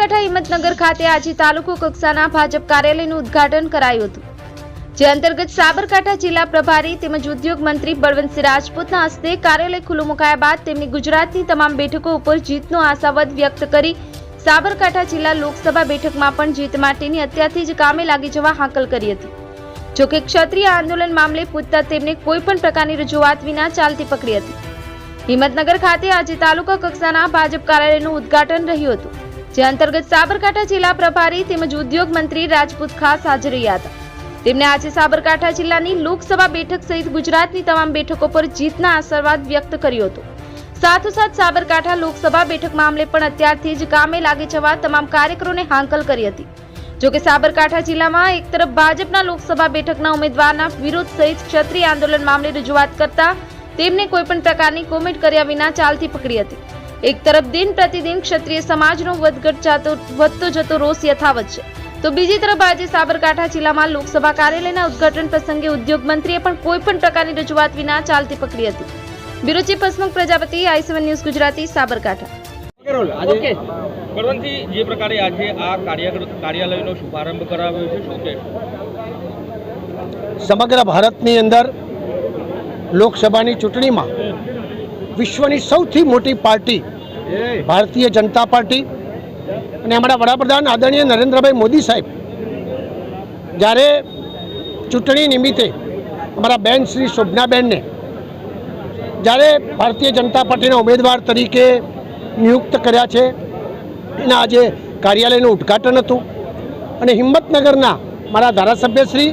સાબરકાંઠા હિંમતનગર ખાતે આજે તાલુકો કક્ષાના ભાજપ કાર્યાલયનું ઉદ્ઘાટન કરાયું હતું. જે અંતર્ગત સાબરકાંઠા જિલ્લા પ્રભારી તેમજ ઉદ્યોગ મંત્રી બળવંતસિંહ રાજપૂતના હસ્તે કાર્યાલય ખુલ્લું મુકાયા બાદ તેમની ગુજરાતની તમામ બેઠકો ઉપર જીતનો આશાવાદ વ્યક્ત કરી સાબરકાંઠા જિલ્લા લોકસભા બેઠકમાં પણ જીત માટેની અત્યારથી જ કામે લાગી જવા હાકલ કરી હતી. જોકે ક્ષત્રિય આંદોલન મામલે પૂછતા તેમને કોઈ પણ પ્રકારની રજૂઆત વિના ચાલતી પકડી હતી. હિંમતનગર ખાતે આજે તાલુકા કક્ષાના ભાજપ કાર્યાલયનું ઉદ્ઘાટન રહ્યું હતું. જે અંતર્ગત સાબરકાંઠા જિલ્લા પ્રભારી તેમજ ઉદ્યોગ મંત્રી રાજપૂત ખાસ હાજર રહ્યા હતા. તેમણે આજે સાબરકાંઠા જિલ્લાની લોકસભા બેઠક સહિત ગુજરાતની તમામ બેઠકો પર જીતના આશીર્વાદ વ્યક્ત કર્યો હતો. સાથોસાથ સાબરકાંઠા લોકસભા બેઠક મામલે પણ અત્યારથી જ કામે લાગી જવા તમામ કાર્યકરોને હાંકલ કરી હતી. જોકે સાબરકાંઠા જિલ્લામાં એક તરફ ભાજપના લોકસભા બેઠકના ઉમેદવારના વિરોધ સહિત ક્ષત્રિય આંદોલન મામલે રજૂઆત કરતા તેમને કોઈપણ પ્રકારની કોમેન્ટ કર્યા વિના ચાલતી પકડી હતી. એક તરફ દિન પ્રતિદિન ક્ષત્રિય સમાજનો વધઘટ જાતો વધતો જતો રોષ યથાવત છે. તો બીજી તરફ આજે સાબરકાંઠા જિલ્લામાં લોકસભા કાર્યાલયના ઉદ્ઘાટન પ્રસંગે ઉદ્યોગ મંત્રીએ પણ કોઈ પણ પ્રકારની રજૂઆત વિના ચાલતી પકડી હતી. Bureau chief Hasmukh Prajapati I seven news Gujarati Sabarkantha. જે પ્રકારે આજે આ કાર્યાલયનો શુભારંભ કરાવ્યો છે શું કહેશો? સમગ્ર ભારતની અંદર લોકસભાની ચૂંટણીમાં વિશ્વની સૌથી મોટી પાર્ટી ભારતીય જનતા પાર્ટી અને અમારા વડાપ્રધાન આદરણીય નરેન્દ્રભાઈ મોદી સાહેબ. જ્યારે ચૂંટણી નિમિત્તે અમારા બેન શ્રી શોભનાબેનને જ્યારે ભારતીય જનતા પાર્ટીના ઉમેદવાર તરીકે નિયુક્ત કર્યા છે, એના આજે કાર્યાલયનું ઉદ્ઘાટન હતું અને હિંમતનગરના મારા ધારાસભ્યશ્રી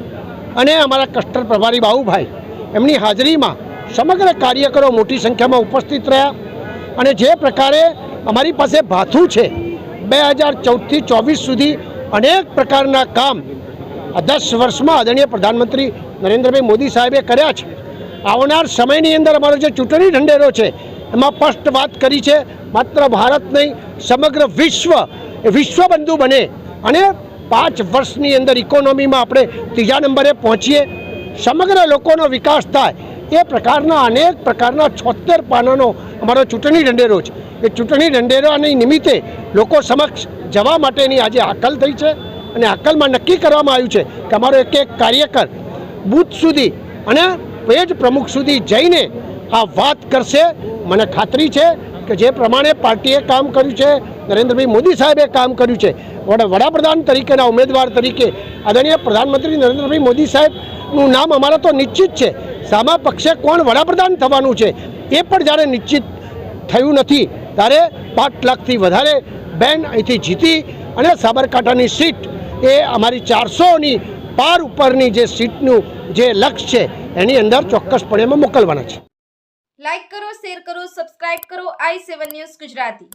અને અમારા કસ્ટર પ્રભારી બાહુભાઈ એમની હાજરીમાં સમગ્ર કાર્યકરો મોટી સંખ્યામાં ઉપસ્થિત રહ્યા અને જે પ્રકારે અમારી પાસે ભાથું છે, બે હજાર ચૌદથી ચોવીસ સુધી અનેક પ્રકારના કામ દસ વર્ષમાં આદરણીય પ્રધાનમંત્રી નરેન્દ્રભાઈ મોદી સાહેબે કર્યા છે. આવનાર સમયની અંદર અમારો જે ચૂંટણી ઢંઢેરો છે, એમાં સ્પષ્ટ વાત કરી છે, માત્ર ભારત નહીં, સમગ્ર વિશ્વ, એ વિશ્વબંધુ બને અને પાંચ વર્ષની અંદર ઇકોનોમીમાં આપણે ત્રીજા નંબરે પહોંચીએ. સમગ્ર લોકોનો વિકાસ થાય એ પ્રકારના અનેક પ્રકારના છોતેર પાનાનો અમારો ચૂંટણી ઢંઢેરો છે. એ ચૂંટણી ઢંઢેરાની નિમિત્તે લોકો સમક્ષ જવા માટેની આજે આકલ થઈ છે અને હાકલમાં નક્કી કરવામાં આવ્યું છે કે અમારો એક એક કાર્યકર બૂથ સુધી અને પેજ પ્રમુખ સુધી જઈને આ વાત કરશે. મને ખાતરી છે કે જે પ્રમાણે પાર્ટીએ કામ કર્યું છે, નરેન્દ્રભાઈ મોદી સાહેબે કામ કર્યું છે વડાપ્રધાન તરીકેના ઉમેદવાર તરીકે આદરણીય પ્રધાનમંત્રી નરેન્દ્રભાઈ મોદી સાહેબનું નામ અમારા તો નિશ્ચિત છે. સામા પક્ષે કોણ વડાપ્રધાન થવાનું છે એ પણ જ્યારે નિશ્ચિત થયું નથી. ત્યારે પાંચ લાખથી વધારે બેન અહીંથી જીતી અને સાબરકાંઠાની સીટ એ અમારી ચારસોની પાર ઉપરની જે સીટનું જે લક્ષ્ય છે, એની અંદર ચોક્કસપણે મોકલવાના છે લાઈક કરો, શેર કરો, સબસ્ક્રાઇબ કરો, આઈ સેવન ન્યૂઝ ગુજરાતી.